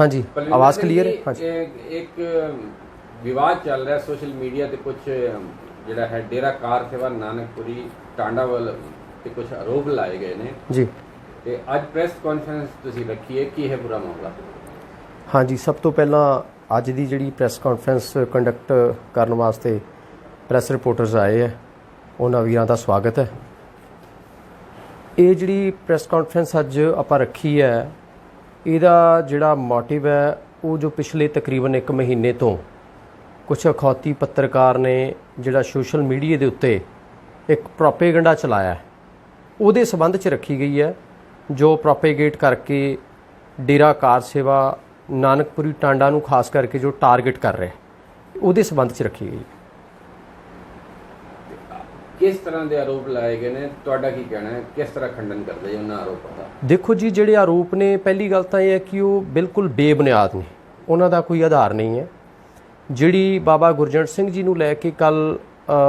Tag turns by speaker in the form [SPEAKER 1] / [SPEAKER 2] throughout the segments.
[SPEAKER 1] ਹਾਂਜੀ
[SPEAKER 2] ਪਰਵਿੰਦਰ
[SPEAKER 1] ਆਵਾਜ਼
[SPEAKER 2] ਸਿੰਘ
[SPEAKER 1] ਕਲੀਅਰ ਹੈ?
[SPEAKER 2] ਜੀ,
[SPEAKER 1] ਹਾਂਜੀ।
[SPEAKER 2] ਇਹ ਇੱਕ ਵਿਵਾਦ ਚੱਲ ਰਿਹਾ ਸੋਸ਼ਲ ਮੀਡੀਆ ਤੇ ਕੁਝ ਜਿਹੜਾ ਹੈ ਡੇਰਾ ਕਾਰ ਸੇਵਾ ਨਾਨਕਪੁਰੀ ਟਾਂਡਾ ਵੱਲ ਤੇ ਕੁਝ ਆਰੋਪ ਲਾਏ ਗਏ ਨੇ।
[SPEAKER 1] ਜੀ।
[SPEAKER 2] ਤੇ ਅੱਜ ਪ੍ਰੈਸ ਕਾਨਫਰੰਸ ਤੁਸੀਂ ਰੱਖੀ ਹੈ ਕੀ ਹੈ ਪੂਰਾ ਮਾਮਲਾ?
[SPEAKER 1] ਹਾਂਜੀ ਸਭ ਤੋਂ ਪਹਿਲਾਂ ਅੱਜ ਦੀ ਜਿਹੜੀ ਪ੍ਰੈਸ ਕਾਨਫਰੰਸ ਕੰਡਕਟ ਕਰਨ ਵਾਸਤੇ ਪ੍ਰੈਸ ਰਿਪੋਰਟਰਸ ਆਏ ਹੈ ਉਹਨਾਂ ਵੀਰਾਂ ਦਾ ਸਵਾਗਤ ਹੈ। ਇਹ ਜਿਹੜੀ ਪ੍ਰੈਸ ਕਾਨਫਰੰਸ ਅੱਜ ਆਪਾਂ ਰੱਖੀ ਹੈ ਇਹਦਾ ਜਿਹੜਾ ਮੋਟਿਵ ਹੈ, ਉਹ ਜੋ ਪਿਛਲੇ ਤਕਰੀਬਨ 1 ਮਹੀਨੇ ਤੋਂ ਕੁਝ ਅਖੌਤੀ ਪੱਤਰਕਾਰ ਨੇ ਜਿਹੜਾ ਸੋਸ਼ਲ ਮੀਡੀਆ ਦੇ ਉੱਤੇ ਇੱਕ ਪ੍ਰੋਪੇਗੈਂਡਾ ਚਲਾਇਆ ਉਹਦੇ ਸਬੰਧ 'ਚ ਰੱਖੀ ਗਈ ਹੈ, ਜੋ ਪ੍ਰੋਪੇਗੇਟ ਕਰਕੇ ਡੇਰਾ ਕਾਰ ਸੇਵਾ ਨਾਨਕਪੁਰੀ ਟਾਂਡਾ ਨੂੰ ਖਾਸ ਕਰਕੇ ਜੋ ਟਾਰਗੇਟ ਕਰ ਰਿਹਾ ਉਹਦੇ ਸਬੰਧ 'ਚ ਰੱਖੀ ਗਈ ਹੈ।
[SPEAKER 2] ਕਿਸ ਤਰ੍ਹਾਂ ਦੇ ਆਰੋਪ ਲਾਏ ਗਏ ਨੇ? ਤੁਹਾਡਾ ਕੀ ਕਹਿਣਾ ਹੈ? ਕਿਸ ਤਰ੍ਹਾਂ ਖੰਡਨ ਕਰਦੇ ਜੀ ਉਹਨਾਂ ਆਰੋਪਾਂ ਦਾ?
[SPEAKER 1] ਦੇਖੋ ਜੀ, ਜਿਹੜੇ ਆਰੋਪ ਨੇ, ਪਹਿਲੀ ਗੱਲ ਤਾਂ ਇਹ ਹੈ ਕਿ ਉਹ ਬਿਲਕੁਲ ਬੇਬੁਨਿਆਦ ਨੇ। ਉਹਨਾਂ ਦਾ ਕੋਈ ਆਧਾਰ ਨਹੀਂ ਹੈ। ਜਿਹੜੀ ਬਾਬਾ ਗੁਰਜੰਟ ਸਿੰਘ ਜੀ ਨੂੰ ਲੈ ਕੇ ਕੱਲ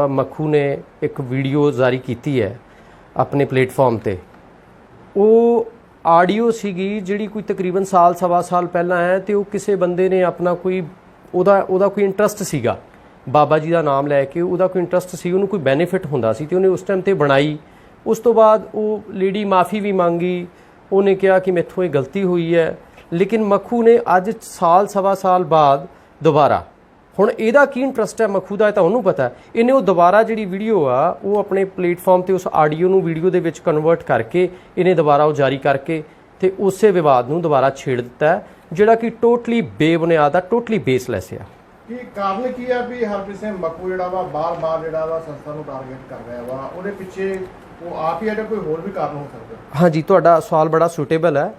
[SPEAKER 1] ਮੱਖੂ ਨੇ ਇੱਕ ਵੀਡੀਓ ਜਾਰੀ ਕੀਤੀ ਹੈ ਆਪਣੇ ਪਲੇਟਫਾਰਮ ਤੇ। ਉਹ ਆਡੀਓ ਸੀਗੀ ਜਿਹੜੀ ਕੋਈ ਤਕਰੀਬਨ ਸਾਲ, ਸਵਾ ਸਾਲ ਪਹਿਲਾਂ ਹੈ ਤੇ ਉਹ ਕਿਸੇ ਬੰਦੇ ਨੇ ਆਪਣਾ ਕੋਈ, ਉਹਦਾ ਉਹਦਾ ਕੋਈ ਇੰਟਰਸਟ ਸੀਗਾ। ਬਾਬਾ ਜੀ ਦਾ ਨਾਮ ਲੈ ਕੇ ਉਹਦਾ ਕੋਈ ਇੰਟਰਸਟ ਸੀ, ਉਹਨੂੰ ਕੋਈ ਬੈਨੀਫਿਟ ਹੁੰਦਾ ਸੀ ਤੇ ਉਹਨੇ ਉਸ ਟਾਈਮ ਤੇ ਬਣਾਈ। ਉਸ ਤੋਂ ਬਾਅਦ ਉਹ ਲੇਡੀ ਮਾਫੀ ਵੀ ਮੰਗੀ, ਉਹਨੇ ਕਿਹਾ ਕਿ ਮੈਥੋਂ ਇਹ ਗਲਤੀ ਹੋਈ ਹੈ। ਲੇਕਿਨ ਮੱਖੂ ਨੇ ਅੱਜ ਸਾਲ, ਸਵਾ ਸਾਲ ਬਾਅਦ ਦੁਬਾਰਾ। ਹੁਣ ਇਹਦਾ ਕੀ ਇੰਟਰਸਟ ਹੈ ਮੱਖੂ ਦਾ ਇਹ ਤਾਂ ਉਹਨੂੰ ਪਤਾ ਇਹਨੇ ਉਹ ਦੁਬਾਰਾ ਜਿਹੜੀ ਵੀਡੀਓ ਆ, ਉਹ ਆਪਣੇ ਪਲੇਟਫਾਰਮ ਤੇ ਉਸ ਆਡੀਓ ਨੂੰ ਵੀਡੀਓ ਦੇ ਵਿੱਚ ਕਨਵਰਟ ਕਰਕੇ ਇਹਨੇ ਦੁਬਾਰਾ ਉਹ ਜਾਰੀ ਕਰਕੇ ਤੇ ਉਸੇ ਵਿਵਾਦ ਨੂੰ ਦੁਬਾਰਾ ਛੇੜ ਦਿੱਤਾ ਜਿਹੜਾ ਕਿ ਟੋਟਲੀ ਬੇਬੁਨਿਆਦ ਆ ਟੋਟਲੀ ਬੇਸਲੈਸ ਆ।
[SPEAKER 3] ਕੀ ਕਾਰਨ ਕੀ ਆ ਵੀ ਹਰਪ੍ਰੀਤ ਸਿੰਘ ਮੱਕੂ ਜਿਹੜਾ ਵਾ ਬਾਰ-ਬਾਰ ਜਿਹੜਾ ਵਾ ਸੰਸਥਾ ਨੂੰ ਟਾਰਗੇਟ ਕਰ ਰਿਹਾ ਵਾ? ਉਹਦੇ ਪਿੱਛੇ ਉਹ ਆਪ ਹੀ ਹੈ ਕੋਈ ਹੋਰ ਵੀ ਕਾਰਨ ਹੋ ਸਕਦਾ
[SPEAKER 1] ਹਾਂਜੀ, ਤੁਹਾਡਾ ਸਵਾਲ ਬੜਾ ਸੂਟੇਬਲ ਹੈ।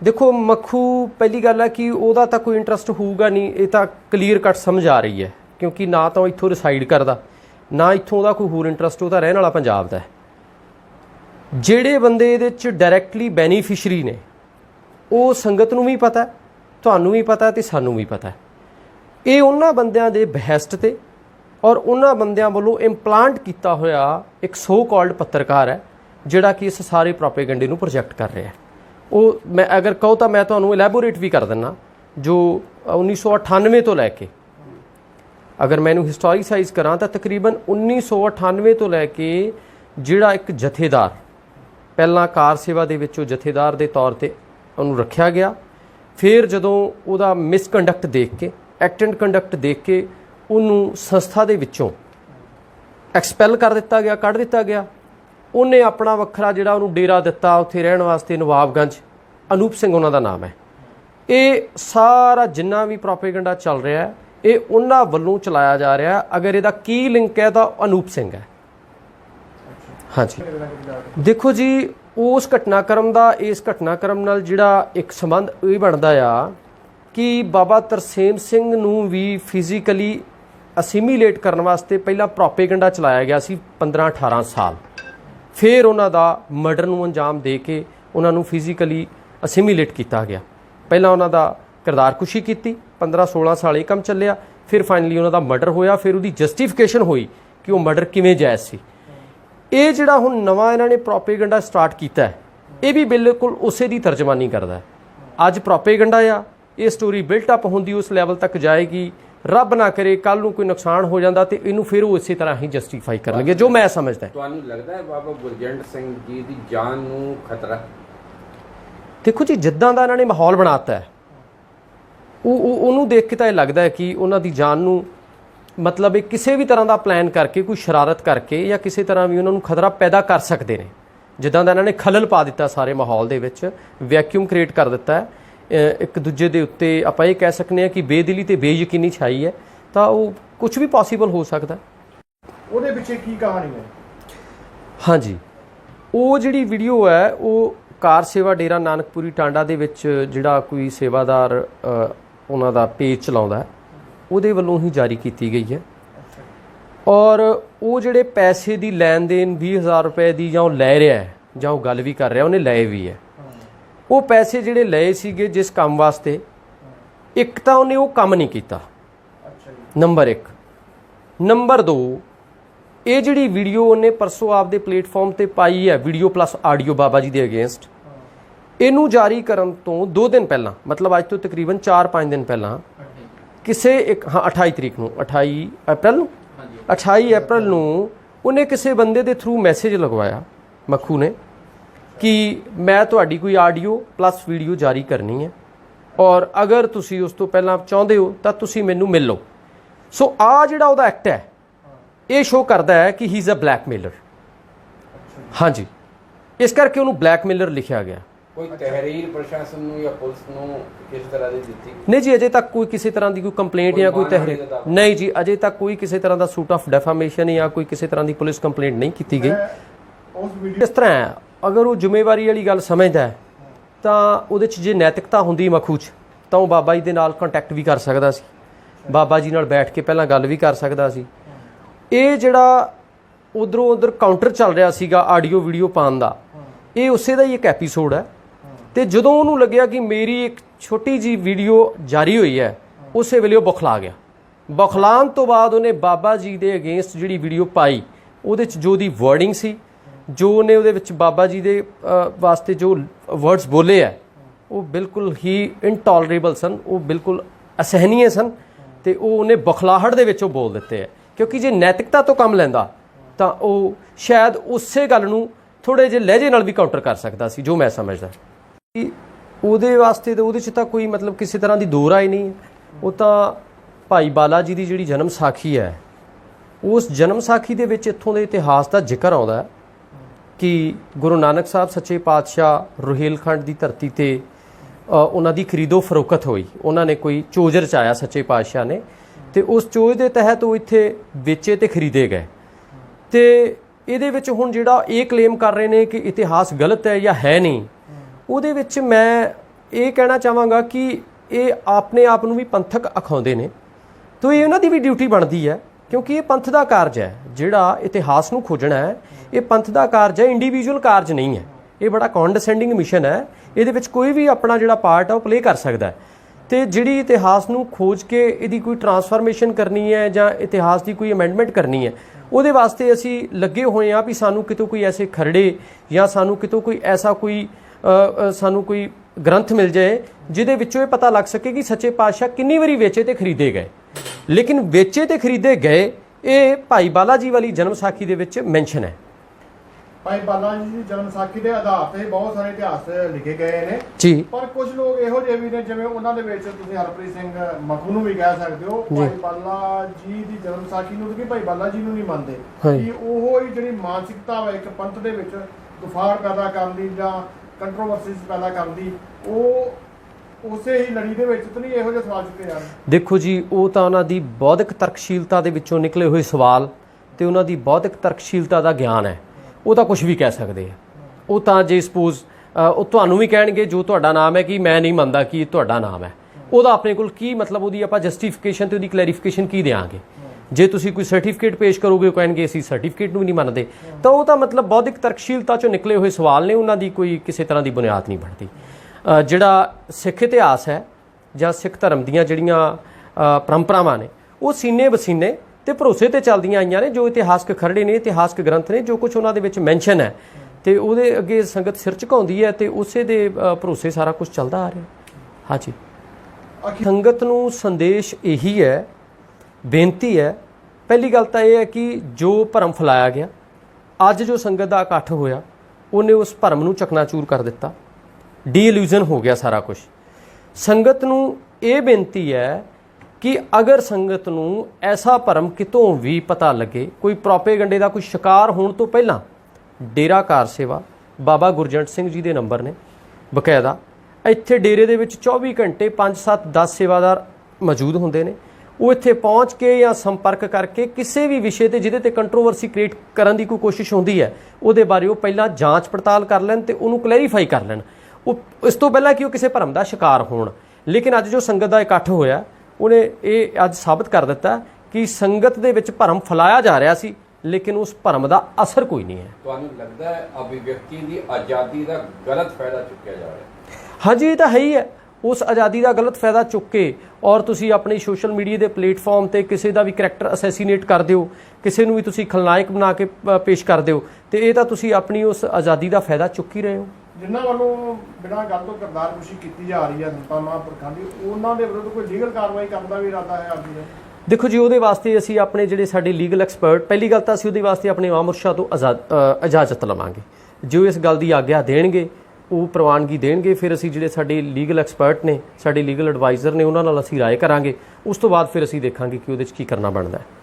[SPEAKER 1] ਦੇਖੋ ਮੱਖੂ ਪਹਿਲੀ ਗੱਲ ਹੈ ਕਿ ਉਹਦਾ ਤਾਂ ਕੋਈ ਇੰਟਰਸਟ ਹੋਊਗਾ ਨਹੀਂ, ਇਹ ਤਾਂ ਕਲੀਅਰ ਕੱਟ ਸਮਝ ਆ ਰਹੀ ਹੈ, ਕਿਉਂਕਿ ਨਾ ਤਾਂ ਉਹ ਇੱਥੋਂ ਰਿਸਾਈਡ ਕਰਦਾ, ਨਾ ਇੱਥੋਂ ਉਹਦਾ ਕੋਈ ਹੋਰ ਇੰਟਰਸਟ ਉਹਦਾ ਰਹਿਣ ਵਾਲਾ ਪੰਜਾਬ ਦਾ ਹੈ। ਜਿਹੜੇ ਬੰਦੇ ਇਹਦੇ ਚ ਡਾਇਰੈਕਟਲੀ ਬੈਨੀਫੀਸ਼ਰੀ ਨੇ, ਉਹ ਸੰਗਤ ਨੂੰ ਵੀ ਪਤਾ ਤੁਹਾਨੂੰ ਵੀ ਪਤਾ ਹੈ ਤੇ ਸਾਨੂੰ ਵੀ ਪਤਾ ਹੈ। ਇਹ ਉਹਨਾਂ ਬੰਦਿਆਂ ਦੇ ਬਹਿਸਟ ਤੇ ਔਰ ਉਹਨਾਂ ਬੰਦਿਆਂ ਵੱਲੋਂ ਇੰਪਲਾਂਟ ਕੀਤਾ ਹੋਇਆ ਇੱਕ ਸੋ ਕਾਲਡ ਪੱਤਰਕਾਰ ਹੈ, ਜਿਹੜਾ ਕਿ ਇਸ ਸਾਰੇ ਪ੍ਰੋਪੇਗੈਂਡੇ ਨੂੰ ਪ੍ਰੋਜੈਕਟ ਕਰ ਰਿਹਾ ਹੈ। ਉਹ ਮੈਂ ਅਗਰ ਕਹੋ ਤਾਂ ਮੈਂ ਤੁਹਾਨੂੰ ਇਲੈਬੋਰੇਟ ਵੀ ਕਰ ਦਿੰਨਾ, ਜੋ 1998 ਤੋਂ ਲੈ ਕੇ, ਅਗਰ ਮੈਨੂੰ ਹਿਸਟੋਰੀਸਾਈਜ਼ ਕਰਾਂ ਤਾਂ ਤਕਰੀਬਨ 1998 ਤੋਂ ਲੈ ਕੇ ਜਿਹੜਾ ਇੱਕ ਜਥੇਦਾਰ, ਪਹਿਲਾਂ ਕਾਰ ਸੇਵਾ ਦੇ ਵਿੱਚ ਉਹ ਜਥੇਦਾਰ ਦੇ ਤੌਰ ਤੇ ਉਹਨੂੰ ਰੱਖਿਆ ਗਿਆ, ਫਿਰ ਜਦੋਂ ਉਹਦਾ ਮਿਸਕੰਡਕਟ ਦੇਖ ਕੇ ਐਕਟ ਐਂਡ ਕੰਡਕਟ ਦੇਖ ਕੇ ਉਹਨੂੰ ਸੰਸਥਾ ਦੇ ਵਿੱਚੋਂ ਐਕਸਪੈਲ ਕਰ ਦਿੱਤਾ ਗਿਆ, ਕੱਢ ਦਿੱਤਾ ਗਿਆ। ਉਹਨੇ ਆਪਣਾ ਵੱਖਰਾ ਜਿਹੜਾ ਉਹਨੂੰ ਡੇਰਾ ਦਿੱਤਾ, ਉੱਥੇ ਰਹਿਣ ਵਾਸਤੇ ਨਵਾਬਗੰਜ। ਅਨੂਪ ਸਿੰਘ ਉਹਨਾਂ ਦਾ ਨਾਮ ਹੈ। ਇਹ ਸਾਰਾ ਜਿੰਨਾ ਵੀ ਪ੍ਰੋਪੇਗੈਂਡਾ ਚੱਲ ਰਿਹਾ ਹੈ, ਇਹ ਉਹਨਾਂ ਵੱਲੋਂ ਚਲਾਇਆ ਜਾ ਰਿਹਾ ਅਗਰ ਇਹਦਾ ਕੀ ਲਿੰਕ ਹੈ, ਤਾਂ ਅਨੂਪ ਸਿੰਘ ਹੈ। ਹਾਂਜੀ। ਦੇਖੋ ਜੀ, ਉਸ ਘਟਨਾਕ੍ਰਮ ਦਾ, ਇਸ ਘਟਨਾਕ੍ਰਮ ਨਾਲ ਜਿਹੜਾ ਇੱਕ ਸੰਬੰਧ ਇਹ ਬਣਦਾ ਆ ਕਿ ਬਾਬਾ ਤਰਸੇਮ ਸਿੰਘ ਨੂੰ ਵੀ ਫਿਜ਼ੀਕਲੀ ਅਸਿਮੀਲੇਟ ਕਰਨ ਵਾਸਤੇ ਪਹਿਲਾਂ ਪ੍ਰੋਪੇਗੈਂਡਾ ਚਲਾਇਆ ਗਿਆ ਸੀ 15 18 ਸਾਲ। ਫਿਰ ਉਹਨਾਂ ਦਾ ਮਰਡਰ ਨੂੰ ਅੰਜਾਮ ਦੇ ਕੇ ਉਹਨਾਂ ਨੂੰ ਫਿਜ਼ੀਕਲੀ ਅਸਿਮੀਲੇਟ ਕੀਤਾ ਗਿਆ। ਪਹਿਲਾਂ ਉਹਨਾਂ ਦਾ ਕਿਰਦਾਰਕੁਸ਼ੀ ਕੀਤੀ 15 16 ਸਾਲ ਇਹ ਕੰਮ ਚੱਲਿਆ, ਫਿਰ ਫਾਈਨਲੀ ਉਹਨਾਂ ਦਾ ਮਰਡਰ ਹੋਇਆ, ਫਿਰ ਉਹਦੀ ਜਸਟੀਫਿਕੇਸ਼ਨ ਹੋਈ ਕਿ ਉਹ ਮਰਡਰ ਕਿਵੇਂ ਜਾਇਜ਼ ਸੀ। ਇਹ ਜਿਹੜਾ ਹੁਣ ਨਵਾਂ ਇਹਨਾਂ ਨੇ ਪ੍ਰੋਪੇਗੈਂਡਾ ਸਟਾਰਟ ਕੀਤਾ ਇਹ ਵੀ ਬਿਲਕੁਲ ਉਸੇ ਦੀ ਤਰਜਮਾਨੀ ਕਰਦਾ ਹੈ। ਅੱਜ ਪ੍ਰੋਪੇਗੈਂਡਾ ਆ ਇਹ ਸਟੋਰੀ ਬਿਲਟ ਅਪ ਹੁੰਦੀ ਉਸ ਲੈਵਲ ਤੱਕ ਜਾਏਗੀ। ਰੱਬ ਨਾ ਕਰੇ ਕੱਲ ਨੂੰ ਕੋਈ ਨੁਕਸਾਨ ਹੋ ਜਾਂਦਾ ਤੇ ਇਹਨੂੰ ਫਿਰ ਉਹ ਇਸੇ ਤਰ੍ਹਾਂ ਹੀ ਜਸਟੀਫਾਈ ਕਰਨਗੇ ਜੋ ਮੈਂ ਸਮਝਦਾ।
[SPEAKER 2] ਤੁਹਾਨੂੰ ਲੱਗਦਾ ਹੈ ਬਾਬਾ ਗੁਰਜੰਟ ਸਿੰਘ ਜੀ ਦੀ ਜਾਨ ਨੂੰ ਖਤਰਾ?
[SPEAKER 1] ਦੇਖੋ ਜੀ ਜਿੱਦਾਂ ਦਾ ਇਹਨਾਂ ਨੇ ਮਾਹੌਲ ਬਣਾਤਾ ਹੈ ਉਹ ਉਹ- ਉਹਨੂੰ ਦੇਖ ਕੇ ਤਾਂ ਇਹ ਲੱਗਦਾ ਹੈ ਕਿ ਉਹਨਾਂ ਦੀ ਜਾਨ ਨੂੰ ਮਤਲਬ ਇਹ ਕਿਸੇ ਵੀ ਤਰ੍ਹਾਂ ਦਾ ਪਲਾਨ ਕਰਕੇ ਕੋਈ ਸ਼ਰਾਰਤ ਕਰਕੇ ਜਾਂ ਕਿਸੇ ਤਰ੍ਹਾਂ ਵੀ ਉਹਨਾਂ ਨੂੰ ਖਤਰਾ ਪੈਦਾ ਕਰ ਸਕਦੇ ਨੇ। ਜਿੱਦਾਂ ਦਾ ਇਹਨਾਂ ਨੇ ਖਲਲ ਪਾ ਦਿੱਤਾ ਸਾਰੇ ਮਾਹੌਲ ਦੇ ਵਿੱਚ ਵੈਕਿਊਮ ਕ੍ਰੀਏਟ ਕਰ ਦਿੱਤਾ ਹੈ। ਇੱਕ ਦੂਜੇ ਦੇ ਉੱਤੇ ਆਪਾਂ ਇਹ ਕਹਿ ਸਕਨੇ ਆ ਕਿ ਬੇਦਿਲੀ ਤੇ ਬੇਯਕੀਨੀ ਛਾਈ ਹੈ ਤਾਂ ਉਹ ਕੁਝ ਵੀ ਪੋਸੀਬਲ ਹੋ ਸਕਦਾ। ਹੈ
[SPEAKER 3] ਉਹਦੇ ਪਿੱਛੇ ਕੀ ਕਹਾਣੀ ਹੈ?
[SPEAKER 1] ਹਾਂਜੀ। ਉਹ ਜਿਹੜੀ ਵੀਡੀਓ ਹੈ ਉਹ ਕਾਰ ਸੇਵਾ ਡੇਰਾ ਨਾਨਕਪੁਰੀ ਟਾਂਡਾ ਦੇ ਵਿੱਚ ਜਿਹੜਾ ਕੋਈ ਸੇਵਾਦਾਰ ਉਹਨਾਂ ਦਾ ਪੇਜ ਚਲਾਉਂਦਾ ਹੈ ਉਹਦੇ ਵੱਲੋਂ ਹੀ ਜਾਰੀ ਕੀਤੀ ਗਈ ਹੈ। ਔਰ ਉਹ ਜਿਹੜੇ ਪੈਸੇ ਦੀ ਲੈਣ ਦੇਣ 20000 ਰੁਪਏ ਦੀ ਜਾਂ ਉਹ ਲੈ ਰਿਹਾ ਹੈ ਜਾਂ ਉਹ ਗੱਲ ਵੀ ਕਰ ਰਿਹਾ ਉਹਨੇ ਲਏ ਵੀ ਹੈ। ਉਹ ਪੈਸੇ ਜਿਹੜੇ ਲਏ ਸੀਗੇ ਜਿਸ ਕੰਮ ਵਾਸਤੇ ਇੱਕ ਤਾਂ ਉਹਨੇ ਉਹ ਕੰਮ ਨਹੀਂ ਕੀਤਾ। ਨੰਬਰ 1 ਨੰਬਰ 2 ਇਹ ਜਿਹੜੀ ਵੀਡੀਓ ਉਹਨੇ ਪਰਸੋਂ ਆਪਦੇ ਪਲੇਟਫਾਰਮ ਤੇ ਪਾਈ ਹੈ video plus audio Baba ji ਦੇ ਅਗੇਂਸਟ। ਇਹਨੂੰ ਜਾਰੀ ਕਰਨ ਤੋਂ 2 ਦਿਨ ਪਹਿਲਾਂ ਮਤਲਬ ਅੱਜ ਤੋਂ ਤਕਰੀਬਨ 4-5 ਦਿਨ ਪਹਿਲਾਂ ਕਿਸੇ ਇੱਕ ਹਾਂ 28 ਤਰੀਕ ਨੂੰ 28 ਅਪ੍ਰੈਲ ਨੂੰ? 28 ਅਪ੍ਰੈਲ ਨੂੰ ਉਹਨੇ ਕਿਸੇ ਬੰਦੇ ਦੇ ਥਰੂ ਮੈਸੇਜ ਲਗਵਾਇਆ ਮੱਖੂ ਨੇ। ਕਿ ਮੈਂ ਤੁਹਾਡੀ ਕੋਈ ਆਡੀਓ ਪਲੱਸ ਵੀਡੀਓ ਜਾਰੀ ਕਰਨੀ ਹੈ। ਔਰ ਅਗਰ ਤੁਸੀਂ ਉਸ ਤੋਂ ਪਹਿਲਾਂ ਚਾਹੁੰਦੇ ਹੋ ਤਾਂ ਤੁਸੀਂ ਮੈਨੂੰ ਮਿਲ ਲਓ। ਸੋ ਆ ਜਿਹੜਾ ਉਹਦਾ ਐਕਟ ਹੈ ਇਹ ਸ਼ੋ ਕਰਦਾ ਹੈ ਕਿ ਹੀ ਇਜ਼ ਅ ਬਲੈਕਮੇਲਰ ਹਾਂਜੀ। ਇਸ ਕਰਕੇ ਉਹਨੂੰ ਬਲੈਕਮੇਲਰ ਲਿਖਿਆ ਗਿਆ।
[SPEAKER 2] ਕੋਈ ਤਹਿਰੀਰ ਪ੍ਰਸ਼ਾਸਨ ਨੂੰ ਜਾਂ ਪੁਲਿਸ ਨੂੰ ਕਿਸ ਤਰ੍ਹਾਂ ਦੀ ਦਿੱਤੀ?
[SPEAKER 1] ਨਹੀਂ ਜੀ ਅਜੇ ਤੱਕ ਕੋਈ ਕਿਸੇ ਤਰ੍ਹਾਂ ਦੀ ਕੋਈ ਕੰਪਲੇਂਟ ਜਾਂ ਕੋਈ ਤਹਿਰੀਰ? ਨਹੀਂ ਜੀ ਅਜੇ ਤੱਕ ਕੋਈ ਕਿਸੇ ਤਰ੍ਹਾਂ ਦਾ ਸੂਟ ਆਫ ਡੈਫਾਮੇਸ਼ਨ ਜਾਂ ਕੋਈ ਕਿਸੇ ਤਰ੍ਹਾਂ ਦੀ ਪੁਲਿਸ ਕੰਪਲੇਂਟ ਨਹੀਂ ਕੀਤੀ ਗਈ।
[SPEAKER 3] ਮੈਂ ਉਸ ਵੀਡੀਓ
[SPEAKER 1] ਇਸ ਤਰ੍ਹਾਂ ਹੈ ਅਗਰ ਉਹ ਜ਼ਿੰਮੇਵਾਰੀ ਵਾਲੀ ਗੱਲ ਸਮਝਦਾ ਤਾਂ ਉਹਦੇ 'ਚ ਜੇ ਨੈਤਿਕਤਾ ਹੁੰਦੀ ਮਖੂ 'ਚ, ਤਾਂ ਉਹ ਬਾਬਾ ਜੀ ਦੇ ਨਾਲ ਕੰਟੈਕਟ ਵੀ ਕਰ ਸਕਦਾ ਸੀ। ਬਾਬਾ ਜੀ ਨਾਲ ਬੈਠ ਕੇ ਪਹਿਲਾਂ ਗੱਲ ਵੀ ਕਰ ਸਕਦਾ ਸੀ। ਇਹ ਜਿਹੜਾ ਉਧਰੋਂ ਉਧਰ ਕਾਊਂਟਰ ਚੱਲ ਰਿਹਾ ਸੀਗਾ ਆਡੀਓ ਵੀਡੀਓ ਪਾਉਣ ਦਾ, ਇਹ ਉਸੇ ਦਾ ਹੀ ਇੱਕ ਐਪੀਸੋਡ ਹੈ। ਤੇ ਜਦੋਂ ਉਹਨੂੰ ਲੱਗਿਆ ਕਿ ਮੇਰੀ ਇੱਕ ਛੋਟੀ ਜੀ ਵੀਡੀਓ ਜਾਰੀ ਹੋਈ ਹੈ, ਉਸੇ ਵੇਲੇ ਉਹ ਬੁਖਲਾ ਗਿਆ। ਬੁਖਲਾਉਣ ਤੋਂ ਬਾਅਦ ਉਹਨੇ ਬਾਬਾ ਜੀ ਦੇ ਅਗੇਂਸਟ ਜਿਹੜੀ ਵੀਡੀਓ ਪਾਈ, ਉਹਦੇ ਚ ਜੋ ਦੀ ਵਰਡਿੰਗ ਸੀ ਜੋ ਉਹਨੇ ਉਹਦੇ ਵਿੱਚ ਬਾਬਾ ਜੀ ਦੇ ਵਾਸਤੇ ਜੋ ਵਰਡਸ ਬੋਲੇ ਆ, ਉਹ ਬਿਲਕੁਲ ਹੀ ਇਨਟੋਲਰੇਬਲ ਸਨ, ਉਹ ਬਿਲਕੁਲ ਅਸਹਿਨੀय ਸਨ ਤੇ ਉਹ ਉਹਨੇ ਬੁਖਲਾਹਟ ਦੇ ਵਿੱਚ ਉਹ ਬੋਲ ਦਿੱਤੇ ਆ। ਕਿਉਂਕਿ ਜੇ ਨੈਤਿਕਤਾ ਤੋਂ ਕੰਮ ਲੈਂਦਾ, ਤਾਂ ਉਹ ਸ਼ਾਇਦ ਉਸੇ ਗੱਲ ਨੂੰ ਥੋੜੇ ਜਿਹੇ ਲਹਿਜੇ ਨਾਲ ਵੀ ਕਾਊਂਟਰ ਕਰ ਸਕਦਾ ਸੀ, ਜੋ ਮੈਂ ਸਮਝਦਾ। ਕਿ ਉਹਦੇ ਵਾਸਤੇ ਤਾਂ ਉਹਦੇ ਚ ਤਾਂ ਕੋਈ ਮਤਲਬ ਕਿਸੇ ਤਰ੍ਹਾਂ ਦੀ ਦੋ ਹੀ ਨਹੀਂ। ਉਹ ਤਾਂ ਭਾਈ ਬਾਲਾ ਜੀ ਦੀ ਜਿਹੜੀ ਜਨਮ ਸਾਖੀ ਹੈ, ਉਸ ਜਨਮ ਸਾਖੀ ਦੇ ਵਿੱਚ ਇੱਥੋਂ ਦੇ ਇਤਿਹਾਸ ਦਾ ਜ਼ਿਕਰ ਆਉਂਦਾ। ਹੈ ਕਿ ਗੁਰੂ ਨਾਨਕ ਸਾਹਿਬ ਸੱਚੇ ਪਾਤਸ਼ਾਹ ਰੁਹੇਲਖੰਡ ਦੀ ਧਰਤੀ ਤੇ ਉਹਨਾਂ ਦੀ ਖਰੀਦੋ ਫਰੋਖਤ ਹੋਈ। ਉਹਨਾਂ ਨੇ ਕੋਈ ਚੋਜ ਰਚਾਇਆ ਸੱਚੇ ਪਾਤਸ਼ਾਹ ਨੇ ਤੇ ਉਸ ਚੋਜ ਦੇ ਤਹਿਤ ਉਹ ਇੱਥੇ ਵੇਚੇ ਤੇ ਖਰੀਦੇ ਗਏ। ਤੇ ਇਹਦੇ ਵਿੱਚ ਹੁਣ ਜਿਹੜਾ ਇਹ ਕਲੇਮ ਕਰ ਰਹੇ ਨੇ ਕਿ ਇਤਿਹਾਸ ਗਲਤ ਹੈ ਜਾਂ ਹੈ ਨਹੀਂ, ਉਹਦੇ ਵਿੱਚ ਮੈਂ ਇਹ ਕਹਿਣਾ ਚਾਹਾਂਗਾ ਕਿ ਇਹ ਆਪਣੇ ਆਪ ਨੂੰ ਵੀ ਪੰਥਕ ਅਖਾਉਂਦੇ ਨੇ। ਤੋ ਇਹ ਉਹਨਾਂ ਦੀ ਵੀ ਡਿਊਟੀ ਬਣਦੀ ਹੈ। ਕਿਉਂਕਿ ਇਹ ਪੰਥ ਦਾ ਕਾਰਜ ਹੈ, ਜਿਹੜਾ ਇਤਿਹਾਸ ਨੂੰ ਖੋਜਣਾ ਹੈ, ਇਹ ਪੰਥ ਦਾ ਕਾਰਜ ਹੈ ਇੰਡੀਵਿਜੂਅਲ ਕਾਰਜ ਨਹੀਂ ਹੈ। ਇਹ ਬੜਾ ਕੌਂਡਸੈਂਡਿੰਗ ਮਿਸ਼ਨ ਹੈ। ਇਹਦੇ ਵਿੱਚ ਕੋਈ ਵੀ ਆਪਣਾ ਜਿਹੜਾ ਪਾਰਟ ਹੈ, ਉਹ ਪਲੇ ਕਰ ਸਕਦਾ ਹੈ। ਤੇ ਜਿਹੜੀ ਇਤਿਹਾਸ ਨੂੰ ਖੋਜ ਕੇ ਇਹਦੀ ਕੋਈ ਟਰਾਂਸਫਰਮੇਸ਼ਨ ਕਰਨੀ ਹੈ ਜਾਂ ਇਤਿਹਾਸ ਦੀ ਕੋਈ ਅਮੈਂਡਮੈਂਟ ਕਰਨੀ ਹੈ, ਉਹਦੇ ਵਾਸਤੇ ਅਸੀਂ ਲੱਗੇ ਹੋਏ ਆ ਵੀ ਸਾਨੂੰ ਕਿਤੋਂ ਕੋਈ ਐਸੇ ਖਰੜੇ ਜਾਂ ਸਾਨੂੰ ਕਿਤੋਂ ਕੋਈ ਐਸਾ ਕੋਈ ਸਾਨੂੰ ਕੋਈ ਗ੍ਰੰਥ ਮਿਲ ਜਾਏ, ਜਿਹਦੇ ਵਿੱਚੋਂ ਇਹ ਪਤਾ ਲੱਗ ਸਕੇ ਕਿ ਸੱਚੇ ਪਾਤਸ਼ਾਹ ਕਿੰਨੀ ਵਾਰੀ ਵੇਚੇ ਤੇ ਖਰੀਦੇ ਗਏ। ਲੇਕਿਨ ਵੇਚੇ ਤੇ ਖਰੀਦੇ ਗਏ ਇਹ ਭਾਈ ਬਾਲਾ ਜੀ ਵਾਲੀ ਜਨਮ ਸਾਖੀ ਦੇ ਵਿੱਚ ਮੈਂਸ਼ਨ ਹੈ।
[SPEAKER 3] ਭਾਈ ਬਾਲਾ ਜੀ ਦੀ ਜਨਮ ਸਾਖੀ ਦੇ ਆਧਾਰ ਤੇ ਬਹੁਤ ਸਾਰੇ ਇਤਿਹਾਸ ਲਿਖੇ ਗਏ ਨੇ।
[SPEAKER 1] ਜੀ।
[SPEAKER 3] ਪਰ ਕੁਝ ਲੋਕ ਇਹੋ ਜਿਹੇ ਵੀ ਨੇ ਜਿਵੇਂ ਉਹਨਾਂ ਦੇ ਵਿੱਚ ਤੁਸੀਂ ਹਰਪ੍ਰੀਤ ਸਿੰਘ ਮਖੂ ਨੂੰ ਵੀ ਕਹਿ ਸਕਦੇ ਹੋ। ਭਾਈ ਬਾਲਾ ਜੀ ਦੀ ਜਨਮ ਸਾਖੀ ਨੂੰ ਕਿ ਭਾਈ ਬਾਲਾ ਜੀ ਨੂੰ ਨਹੀਂ ਮੰਨਦੇ। ਕਿ ਉਹ ਹੀ ਜਿਹੜੀ ਮਾਨਸਿਕਤਾ ਵਾ ਇੱਕ ਪੰਥ ਦੇ ਵਿੱਚ ਤੁਫਾਨ ਪੈਦਾ ਕਰਨ ਦੀ ਜਾਂ ਕੰਟਰੋਵਰਸੀਜ਼ ਪੈਦਾ ਕਰਨ ਦੀ ਉਹ ਉਸੇ ਹੀ ਲੜੀ ਦੇ ਵਿੱਚ ਤਾਂ ਨਹੀਂ ਇਹੋ ਜਿਹੇ ਸਵਾਲ ਚੁੱਕੇ ਜਾਣ।
[SPEAKER 1] ਦੇਖੋ ਜੀ, ਉਹ ਤਾਂ ਉਹਨਾਂ ਦੀ ਬੌਧਿਕ ਤਰਕਸ਼ੀਲਤਾ ਦੇ ਵਿੱਚੋਂ ਨਿਕਲੇ ਹੋਏ ਸਵਾਲ ਤੇ ਉਹਨਾਂ ਦੀ ਬੌਧਿਕ ਤਰਕਸ਼ੀਲਤਾ ਦਾ ਗਿਆਨ ਹੈ। ਉਹ ਤਾਂ ਕੁਝ ਵੀ ਕਹਿ ਸਕਦੇ ਆ। ਉਹ ਤਾਂ ਜੇ ਸਪੋਜ਼ ਉਹ ਤੁਹਾਨੂੰ ਵੀ ਕਹਿਣਗੇ, ਜੋ ਤੁਹਾਡਾ ਨਾਮ ਹੈ ਕਿ ਮੈਂ ਨਹੀਂ ਮੰਨਦਾ ਕਿ ਤੁਹਾਡਾ ਨਾਮ ਹੈ। ਉਹਦਾ ਆਪਣੇ ਕੋਲ ਕੀ ਮਤਲਬ, ਉਹਦੀ ਆਪਾਂ ਜਸਟੀਫਿਕੇਸ਼ਨ ਤੇ ਉਹਦੀ ਕਲੈਰੀਫਿਕੇਸ਼ਨ ਕੀ ਦੇਾਂਗੇ ਜੇ ਤੁਸੀਂ ਕੋਈ ਸਰਟੀਫਿਕੇਟ ਪੇਸ਼ ਕਰੋਗੇ, ਉਹ ਕਹਿਣਗੇ, ਅਸੀਂ ਸਰਟੀਫਿਕੇਟ ਨੂੰ ਨਹੀਂ ਮੰਨਦੇ। ਤਾਂ ਉਹ ਤਾਂ ਮਤਲਬ ਬੌਧਿਕ ਤਰਕਸ਼ੀਲਤਾ ਚੋਂ ਨਿਕਲੇ ਹੋਏ ਸਵਾਲ ਨੇ, ਉਹਨਾਂ ਦੀ ਕੋਈ ਕਿਸੇ ਤਰ੍ਹਾਂ ਦੀ ਬੁਨਿਆਦ ਨਹੀਂ ਬਣਦੀ। ਜਿਹੜਾ ਸਿੱਖ ਇਤਿਹਾਸ ਹੈ ਜਾਂ ਸਿੱਖ ਧਰਮ ਦੀਆਂ ਜਿਹੜੀਆਂ ਪਰੰਪਰਾਵਾਂ ਨੇ ਉਹ ਸੀਨੇ ਬਸੀਨੇ ਤੇ ਭਰੋਸੇ ਤੇ ਚੱਲਦੀਆਂ ਆਈਆਂ ਨੇ ਜੋ ਇਤਿਹਾਸਕ ਖਰੜੇ ਨੇ ਇਤਿਹਾਸਕ ਗ੍ਰੰਥ ਨੇ ਜੋ ਕੁਝ ਉਹਨਾਂ ਦੇ ਵਿੱਚ ਮੈਂਸ਼ਨ ਹੈ। ਤੇ ਉਹਦੇ ਅੱਗੇ ਸੰਗਤ ਸਿਰ ਝੁਕਾਉਂਦੀ ਹੈ ਤੇ ਉਸੇ ਦੇ ਭਰੋਸੇ ਸਾਰਾ ਕੁਝ ਚੱਲਦਾ ਆ ਰਿਹਾ। ਹਾਂਜੀ। ਸੰਗਤ ਨੂੰ ਸੰਦੇਸ਼ ਇਹੀ ਹੈ ਬੇਨਤੀ ਹੈ ਪਹਿਲੀ ਗੱਲ ਤਾਂ ਇਹ ਹੈ ਕਿ ਜੋ ਭਰਮ ਫੈਲਾਇਆ ਗਿਆ ਅੱਜ ਜੋ ਸੰਗਤ ਦਾ ਇਕੱਠ ਹੋਇਆ ਉਹਨੇ ਉਸ ਭਰਮ ਨੂੰ ਚਕਨਾਚੂਰ ਕਰ ਦਿੱਤਾ। ਡੀ ਇਲੂਜ਼ਨ ਹੋ ਗਿਆ ਸਾਰਾ ਕੁਝ ਸੰਗਤ ਨੂੰ ਇਹ ਬੇਨਤੀ ਹੈ ਕਿ ਅਗਰ ਸੰਗਤ ਨੂੰ ਐਸਾ ਭਰਮ ਕਿਤੋਂ ਵੀ ਪਤਾ ਲੱਗੇ, ਕੋਈ ਪ੍ਰੋਪੇਗੰਡੇ ਦਾ ਕੋਈ ਸ਼ਿਕਾਰ ਹੋਣ ਤੋਂ ਪਹਿਲਾਂ ਡੇਰਾ ਕਾਰ ਸੇਵਾ, ਬਾਬਾ ਗੁਰਜੰਟ ਸਿੰਘ ਜੀ ਦੇ ਨੰਬਰ ਨੇ, ਬਕਾਇਦਾ। ਇੱਥੇ ਡੇਰੇ ਦੇ ਵਿੱਚ 24 ਘੰਟੇ 5 7 10 ਸੇਵਾਦਾਰ ਮੌਜੂਦ ਹੁੰਦੇ ਨੇ। ਉਹ ਇੱਥੇ ਪਹੁੰਚ ਕੇ ਜਾਂ ਸੰਪਰਕ ਕਰਕੇ ਕਿਸੇ ਵੀ ਵਿਸ਼ੇ ਤੇ ਜਿਹਦੇ ਤੇ ਕੰਟਰੋਵਰਸੀ ਕ੍ਰੀਏਟ ਕਰਨ ਦੀ ਕੋਈ ਕੋਸ਼ਿਸ਼ ਹੁੰਦੀ ਹੈ, ਉਹਦੇ ਬਾਰੇ ਉਹ ਪਹਿਲਾਂ ਜਾਂਚ ਪੜਤਾਲ ਕਰ ਲੈਣ ਤੇ ਉਹਨੂੰ ਕਲੈਰੀਫਾਈ ਕਰ ਲੈਣ। ਉਹ ਇਸ ਤੋਂ ਪਹਿਲਾਂ ਕਿ ਉਹ ਕਿਸੇ ਭਰਮ ਦਾ ਸ਼ਿਕਾਰ ਹੋਣ। ਲੇਕਿਨ ਅੱਜ ਜੋ ਸੰਗਤ ਦਾ ਇਕੱਠ ਹੋਇਆ ਉਹਨੇ ਇਹ ਅੱਜ ਸਾਬਤ ਕਰ ਦਿੱਤਾ ਕਿ ਸੰਗਤ ਦੇ ਵਿੱਚ ਭਰਮ ਫੈਲਾਇਆ ਜਾ ਰਿਹਾ ਸੀ ਲੇਕਿਨ ਉਸ ਭਰਮ ਦਾ ਅਸਰ ਕੋਈ ਨਹੀਂ ਹੈ।
[SPEAKER 2] ਤੁਹਾਨੂੰ ਲੱਗਦਾ ਹੈ ਅਭਿਵਿਅਕਤੀ ਦੀ ਆਜ਼ਾਦੀ ਦਾ ਗਲਤ ਫਾਇਦਾ ਚੁੱਕਿਆ ਜਾ ਰਿਹਾ ਹੈ?
[SPEAKER 1] ਹਾਂਜੀ ਇਹ ਤਾਂ ਹੈ ਹੀ ਹੈ। ਉਸ ਆਜ਼ਾਦੀ ਦਾ ਗਲਤ ਫਾਇਦਾ ਚੁੱਕ ਕੇ ਔਰ ਤੁਸੀਂ ਆਪਣੀ ਸੋਸ਼ਲ ਮੀਡੀਆ ਦੇ ਪਲੇਟਫਾਰਮ ਤੇ ਕਿਸੇ ਦਾ ਵੀ ਕੈਰੈਕਟਰ ਅਸੈਸੀਨੇਟ ਕਰ ਦਿਓ ਕਿਸੇ ਨੂੰ ਵੀ ਤੁਸੀਂ ਖਲਨਾਇਕ ਬਣਾ ਕੇ ਪੇਸ਼ ਕਰ ਦਿਓ ਤੇ ਇਹ ਤਾਂ ਤੁਸੀਂ ਆਪਣੀ ਉਸ ਆਜ਼ਾਦੀ ਦਾ ਫਾਇਦਾ ਚੁੱਕ ਹੀ ਰਹੇ ਹੋ।
[SPEAKER 3] ਜਿਨ੍ਹਾਂ ਵੱਲੋਂ ਬਿਨਾਂ ਗੱਲ ਤੋਂ ਕਿਰਦਾਰਕੁਸ਼ੀ ਕੀਤੀ ਜਾ ਰਹੀ ਹੈ ਸੰਤਾਂ ਮਹਾਂਪੁਰਖਾਂ ਦੀ, ਉਹਨਾਂ ਦੇ ਵਿਰੁੱਧ ਕੋਈ ਲੀਗਲ ਕਾਰਵਾਈ ਕਰਨ ਦਾ ਵੀ ਇਰਾਦਾ ਹੈ ਆਪ ਜੀ ਦਾ
[SPEAKER 1] ਦੇਖੋ ਜੀ, ਉਹਦੇ ਵਾਸਤੇ ਅਸੀਂ ਆਪਣੇ ਜਿਹੜੇ ਸਾਡੇ ਲੀਗਲ ਐਕਸਪਰਟ ਪਹਿਲੀ ਗੱਲ ਤਾਂ ਅਸੀਂ ਉਹਦੇ ਵਾਸਤੇ ਆਪਣੇ ਆਮੁਰਸ਼ਾ ਤੋਂ ਇਜਾਜ਼ਤ ਲਵਾਂਗੇ। ਜੋ ਇਸ ਗੱਲ ਦੀ ਆਗਿਆ ਦੇਣਗੇ, ਉਹ ਪ੍ਰਵਾਨਗੀ ਦੇਣਗੇ, ਫਿਰ ਅਸੀਂ ਜਿਹੜੇ ਸਾਡੇ ਲੀਗਲ ਐਕਸਪਰਟ ਨੇ, ਸਾਡੇ ਲੀਗਲ ਐਡਵਾਈਜ਼ਰ ਨੇ, ਉਹਨਾਂ ਨਾਲ ਅਸੀਂ ਰਾਏ ਕਰਾਂਗੇ। ਉਸ ਤੋਂ ਬਾਅਦ ਫਿਰ ਅਸੀਂ ਦੇਖਾਂਗੇ ਕਿ ਉਹਦੇ 'ਚ ਕੀ ਕਰਨਾ ਬਣਦਾ ਹੈ।